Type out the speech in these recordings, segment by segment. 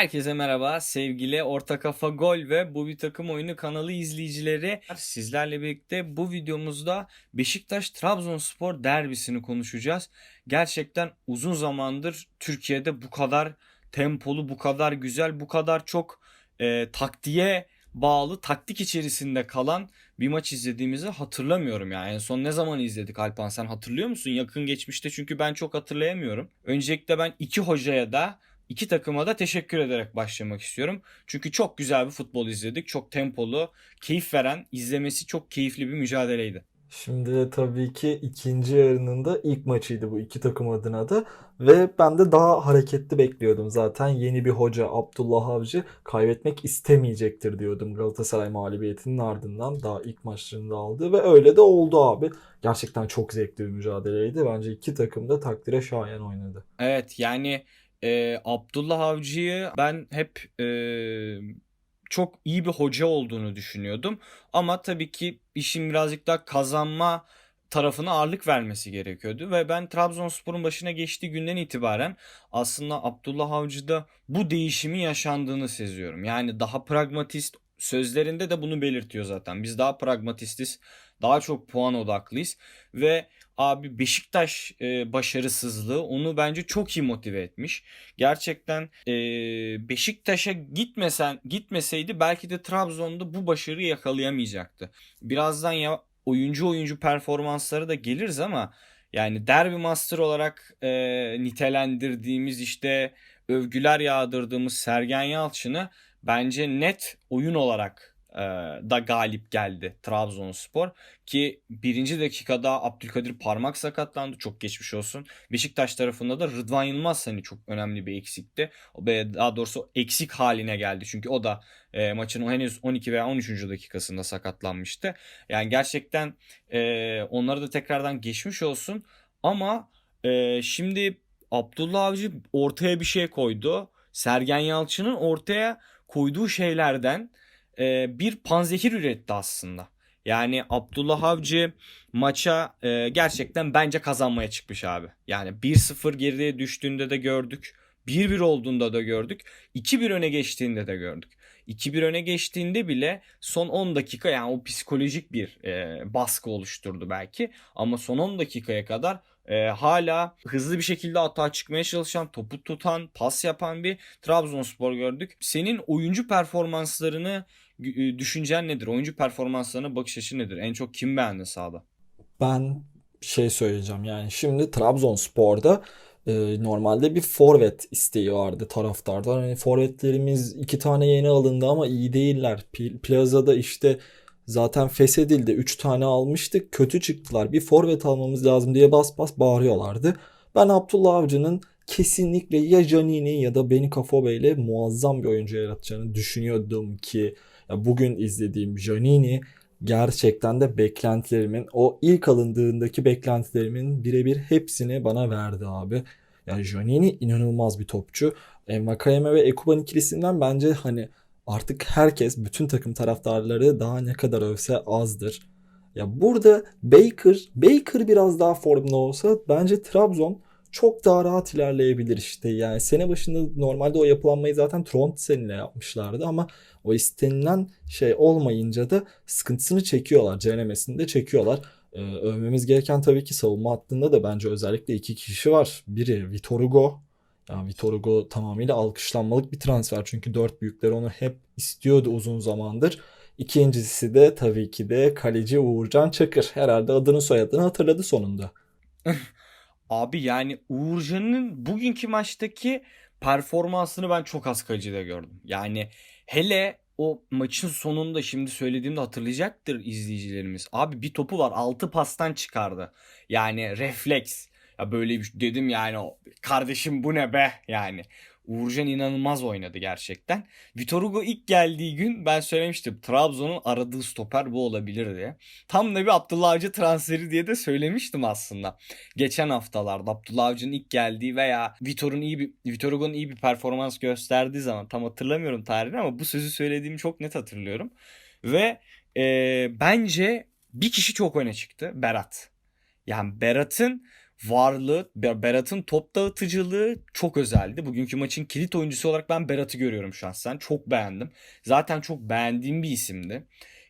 Herkese merhaba sevgili Orta Kafa Gol ve Bu Bir Takım Oyunu kanalı izleyicileri. Sizlerle birlikte bu videomuzda Beşiktaş Trabzonspor derbisini konuşacağız. Gerçekten uzun zamandır Türkiye'de bu kadar tempolu, bu kadar güzel, bu kadar çok e, taktiğe bağlı, taktik içerisinde kalan bir maç izlediğimizi hatırlamıyorum yani. En son ne zaman izledik Alpan sen hatırlıyor musun? Yakın geçmişte çünkü ben çok hatırlayamıyorum. Öncelikle ben iki hocaya da İki takıma da teşekkür ederek başlamak istiyorum. Çünkü çok güzel bir futbol izledik. Çok tempolu, keyif veren, izlemesi çok keyifli bir mücadeleydi. Şimdi tabii ki ikinci yarının da ilk maçıydı bu iki takım adına da ve ben de daha hareketli bekliyordum zaten. Yeni bir hoca Abdullah Avcı kaybetmek istemeyecektir diyordum Galatasaray mağlubiyetinin ardından daha ilk maçlarında aldı ve öyle de oldu abi. Gerçekten çok zevkli bir mücadeleydi. Bence iki takım da takdire şayan oynadı. Evet yani e, Abdullah Avcı'yı ben hep e, çok iyi bir hoca olduğunu düşünüyordum. Ama tabii ki işin birazcık daha kazanma tarafına ağırlık vermesi gerekiyordu. Ve ben Trabzonspor'un başına geçtiği günden itibaren aslında Abdullah Avcı'da bu değişimin yaşandığını seziyorum. Yani daha pragmatist sözlerinde de bunu belirtiyor zaten. Biz daha pragmatistiz, daha çok puan odaklıyız ve abi Beşiktaş e, başarısızlığı onu bence çok iyi motive etmiş. Gerçekten e, Beşiktaş'a gitmesen gitmeseydi belki de Trabzon'da bu başarıyı yakalayamayacaktı. Birazdan ya oyuncu oyuncu performansları da geliriz ama yani derbi master olarak e, nitelendirdiğimiz işte övgüler yağdırdığımız Sergen Yalçın'ı bence net oyun olarak da galip geldi Trabzonspor ki birinci dakikada Abdülkadir parmak sakatlandı çok geçmiş olsun. Beşiktaş tarafında da Rıdvan Yılmaz hani çok önemli bir eksikti. Daha doğrusu eksik haline geldi çünkü o da e, maçın henüz 12 veya 13. dakikasında sakatlanmıştı. Yani gerçekten e, onlara da tekrardan geçmiş olsun ama e, şimdi Abdullah Avcı ortaya bir şey koydu. Sergen Yalçın'ın ortaya koyduğu şeylerden e, bir panzehir üretti aslında. Yani Abdullah Avcı maça e, gerçekten bence kazanmaya çıkmış abi. Yani 1-0 geriye düştüğünde de gördük. 1-1 olduğunda da gördük. 2-1 öne geçtiğinde de gördük. 2-1 öne geçtiğinde bile son 10 dakika yani o psikolojik bir e, baskı oluşturdu belki. Ama son 10 dakikaya kadar e, hala hızlı bir şekilde atağa çıkmaya çalışan, topu tutan, pas yapan bir Trabzonspor gördük. Senin oyuncu performanslarını e, düşüncen nedir? Oyuncu performanslarına bakış açın nedir? En çok kim beğendi sahada? Ben şey söyleyeceğim yani şimdi Trabzonspor'da e, normalde bir forvet isteği vardı taraftardan. Hani forvetlerimiz iki tane yeni alındı ama iyi değiller. Plaza'da işte zaten feshedildi. Üç tane almıştık. Kötü çıktılar. Bir forvet almamız lazım diye bas bas bağırıyorlardı. Ben Abdullah Avcı'nın kesinlikle ya Janini ya da Beni Kafobe ile muazzam bir oyuncu yaratacağını düşünüyordum ki ya bugün izlediğim Janini gerçekten de beklentilerimin o ilk alındığındaki beklentilerimin birebir hepsini bana verdi abi. Yani Janini inanılmaz bir topçu. Envakayeme ve Ekuban ikilisinden bence hani artık herkes bütün takım taraftarları daha ne kadar övse azdır. Ya burada Baker, Baker biraz daha formda olsa bence Trabzon çok daha rahat ilerleyebilir işte. Yani sene başında normalde o yapılanmayı zaten ile yapmışlardı ama o istenilen şey olmayınca da sıkıntısını çekiyorlar. Cenemesini de çekiyorlar. Ee, övmemiz gereken tabii ki savunma hattında da bence özellikle iki kişi var. Biri Vitor Hugo. Yani Vitor Hugo tamamıyla alkışlanmalık bir transfer. Çünkü dört büyükler onu hep istiyordu uzun zamandır. İkincisi de tabii ki de kaleci Uğurcan Çakır. Herhalde adını soyadını hatırladı sonunda. Abi yani Uğurcan'ın bugünkü maçtaki performansını ben çok az kalecide gördüm. Yani hele o maçın sonunda şimdi söylediğimde hatırlayacaktır izleyicilerimiz. Abi bir topu var 6 pastan çıkardı. Yani refleks. Ya böyle bir dedim yani kardeşim bu ne be yani. Uğurcan inanılmaz oynadı gerçekten. Vitor Hugo ilk geldiği gün ben söylemiştim Trabzon'un aradığı stoper bu olabilir diye. Tam da bir Abdullah Avcı transferi diye de söylemiştim aslında. Geçen haftalarda Abdullah Avcı'nın ilk geldiği veya Vitor'un iyi bir Vitor Hugo'nun iyi bir performans gösterdiği zaman tam hatırlamıyorum tarihini ama bu sözü söylediğimi çok net hatırlıyorum. Ve e, bence bir kişi çok öne çıktı. Berat. Yani Berat'ın varlığı, Ber- Berat'ın top dağıtıcılığı çok özeldi. Bugünkü maçın kilit oyuncusu olarak ben Berat'ı görüyorum şahsen. Çok beğendim. Zaten çok beğendiğim bir isimdi.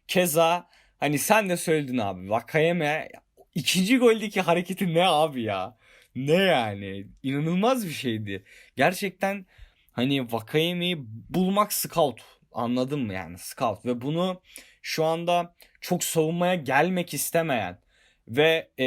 Keza hani sen de söyledin abi. Vakayeme ikinci goldeki hareketi ne abi ya? Ne yani? İnanılmaz bir şeydi. Gerçekten hani Vakayeme'yi bulmak scout. Anladın mı yani? Scout. Ve bunu şu anda çok savunmaya gelmek istemeyen ve e,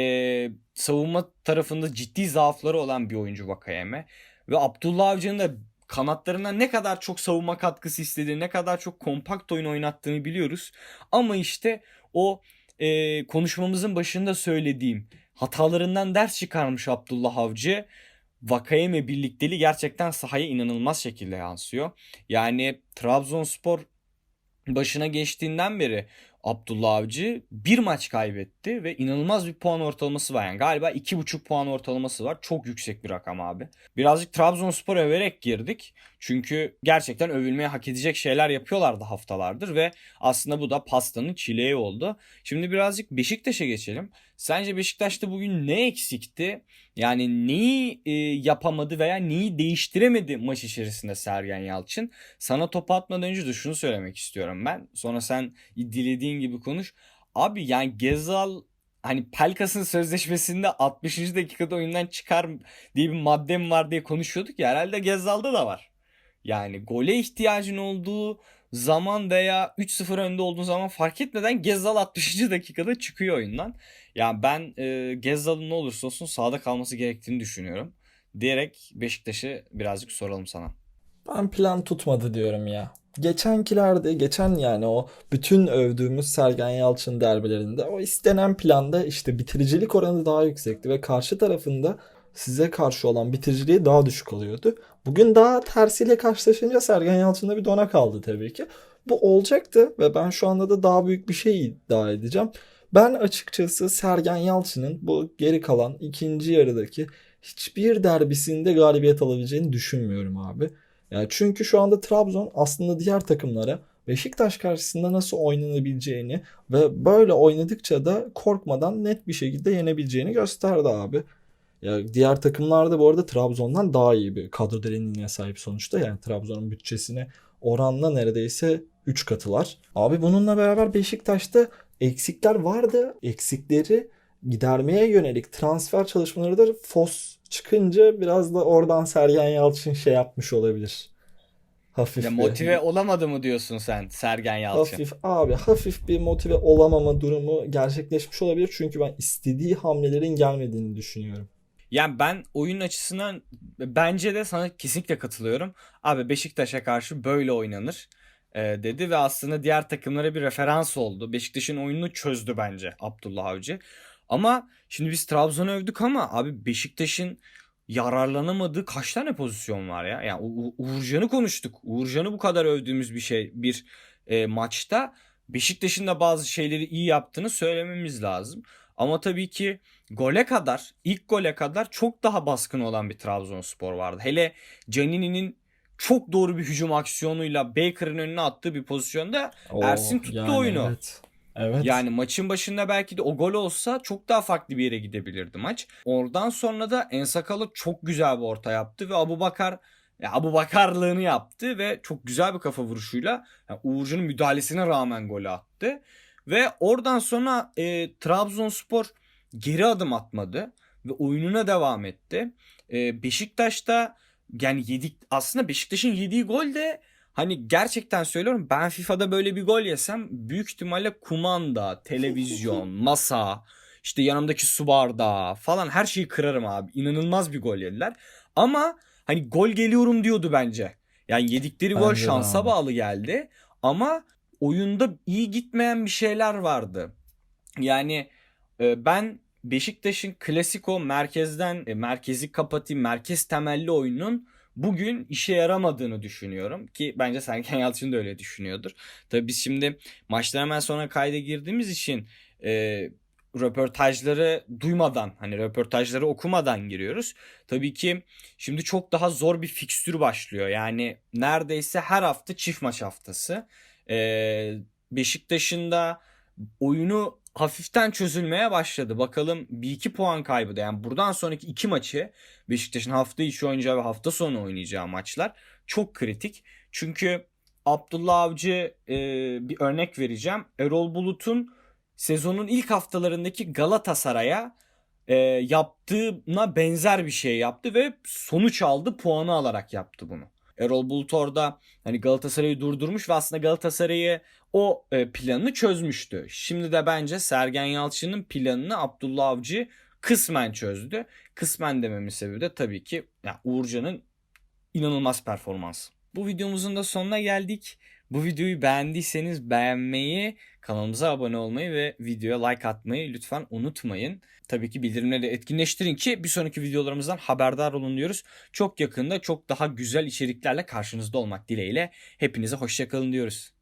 savunma tarafında ciddi zaafları olan bir oyuncu Vakayeme. Ve Abdullah Avcı'nın da kanatlarına ne kadar çok savunma katkısı istediğini, ne kadar çok kompakt oyun oynattığını biliyoruz. Ama işte o e, konuşmamızın başında söylediğim hatalarından ders çıkarmış Abdullah Avcı. Vakayeme birlikteliği gerçekten sahaya inanılmaz şekilde yansıyor. Yani Trabzonspor başına geçtiğinden beri Abdullah Avcı bir maç kaybetti ve inanılmaz bir puan ortalaması var. Yani galiba 2,5 puan ortalaması var. Çok yüksek bir rakam abi. Birazcık Trabzonspor överek girdik. Çünkü gerçekten övülmeye hak edecek şeyler yapıyorlardı haftalardır ve aslında bu da pastanın çileği oldu. Şimdi birazcık Beşiktaş'a geçelim. Sence Beşiktaş'ta bugün ne eksikti? Yani neyi e, yapamadı veya neyi değiştiremedi maç içerisinde Sergen Yalçın? Sana top atmadan önce de şunu söylemek istiyorum ben. Sonra sen dilediğin gibi konuş. Abi yani Gezal hani Pelkas'ın sözleşmesinde 60. dakikada oyundan çıkar diye bir maddem var diye konuşuyorduk ya herhalde Gezal'da da var. Yani gole ihtiyacın olduğu zaman veya 3-0 önde olduğun zaman fark etmeden Gezzal 60. dakikada çıkıyor oyundan. Yani ben e, Gezzal'ın ne olursa olsun sahada kalması gerektiğini düşünüyorum. Diyerek Beşiktaş'ı birazcık soralım sana. Ben plan tutmadı diyorum ya. Geçenkilerde, geçen yani o bütün övdüğümüz Sergen Yalçın derbilerinde o istenen planda işte bitiricilik oranı daha yüksekti ve karşı tarafında size karşı olan bitiriciliği daha düşük oluyordu. Bugün daha tersiyle karşılaşınca Sergen Yalçın'da bir dona kaldı tabii ki. Bu olacaktı ve ben şu anda da daha büyük bir şey iddia edeceğim. Ben açıkçası Sergen Yalçın'ın bu geri kalan ikinci yarıdaki hiçbir derbisinde galibiyet alabileceğini düşünmüyorum abi. Yani çünkü şu anda Trabzon aslında diğer takımlara Beşiktaş karşısında nasıl oynanabileceğini ve böyle oynadıkça da korkmadan net bir şekilde yenebileceğini gösterdi abi. Ya diğer takımlar da bu arada Trabzon'dan daha iyi bir kadro derinliğine sahip sonuçta. Yani Trabzon'un bütçesine oranla neredeyse 3 katılar. Abi bununla beraber Beşiktaş'ta eksikler vardı. Eksikleri gidermeye yönelik transfer çalışmaları da Fos çıkınca biraz da oradan Sergen Yalçın şey yapmış olabilir. Hafif Ya bir- motive olamadı mı diyorsun sen Sergen Yalçın? Hafif abi hafif bir motive olamama durumu gerçekleşmiş olabilir. Çünkü ben istediği hamlelerin gelmediğini düşünüyorum. Yani ben oyun açısından bence de sana kesinlikle katılıyorum. Abi Beşiktaş'a karşı böyle oynanır e, dedi ve aslında diğer takımlara bir referans oldu. Beşiktaş'ın oyununu çözdü bence Abdullah Avcı. Ama şimdi biz Trabzon'u övdük ama abi Beşiktaş'ın yararlanamadığı kaç tane pozisyon var ya? Yani Uğurcan'ı konuştuk. Uğurcan'ı bu kadar övdüğümüz bir şey bir e, maçta Beşiktaş'ın da bazı şeyleri iyi yaptığını söylememiz lazım. Ama tabii ki gole kadar, ilk gole kadar çok daha baskın olan bir Trabzonspor vardı. Hele Canini'nin çok doğru bir hücum aksiyonuyla Baker'ın önüne attığı bir pozisyonda Ersin tuttu yani oyunu. Evet. Evet. yani maçın başında belki de o gol olsa çok daha farklı bir yere gidebilirdi maç. Oradan sonra da Ensakalı çok güzel bir orta yaptı ve Abubakar ya Abu Bakarlığını yaptı ve çok güzel bir kafa vuruşuyla yani Uğurcan'ın müdahalesine rağmen golü attı. Ve oradan sonra e, Trabzonspor geri adım atmadı ve oyununa devam etti. E, Beşiktaş'ta yani yedik aslında Beşiktaş'ın yediği gol de hani gerçekten söylüyorum ben FIFA'da böyle bir gol yesem büyük ihtimalle kumanda, televizyon, masa, işte yanımdaki su bardağı falan her şeyi kırarım abi. İnanılmaz bir gol yediler. Ama hani gol geliyorum diyordu bence. Yani yedikleri gol Bence de şansa abi. bağlı geldi. Ama oyunda iyi gitmeyen bir şeyler vardı. Yani e, ben Beşiktaş'ın klasiko merkezden e, merkezi kapatayım merkez temelli oyunun bugün işe yaramadığını düşünüyorum ki bence Sergen Yalçın da öyle düşünüyordur. Tabii biz şimdi maçtan hemen sonra kayda girdiğimiz için e, röportajları duymadan hani röportajları okumadan giriyoruz. Tabii ki şimdi çok daha zor bir fikstür başlıyor. Yani neredeyse her hafta çift maç haftası. E, Beşiktaş'ın da oyunu hafiften çözülmeye başladı. Bakalım bir iki puan kaybı da yani buradan sonraki iki maçı Beşiktaş'ın hafta içi oynayacağı ve hafta sonu oynayacağı maçlar çok kritik. Çünkü Abdullah Avcı e, bir örnek vereceğim. Erol Bulut'un sezonun ilk haftalarındaki Galatasaray'a e, yaptığına benzer bir şey yaptı ve sonuç aldı puanı alarak yaptı bunu. Erol Bulut orada hani Galatasaray'ı durdurmuş ve aslında Galatasaray'ı o e, planını çözmüştü. Şimdi de bence Sergen Yalçın'ın planını Abdullah Avcı kısmen çözdü. Kısmen dememin sebebi de tabii ki ya Uğurcan'ın inanılmaz performansı. Bu videomuzun da sonuna geldik. Bu videoyu beğendiyseniz beğenmeyi, kanalımıza abone olmayı ve videoya like atmayı lütfen unutmayın. Tabii ki bildirimleri etkinleştirin ki bir sonraki videolarımızdan haberdar olun diyoruz. Çok yakında çok daha güzel içeriklerle karşınızda olmak dileğiyle hepinize hoşçakalın diyoruz.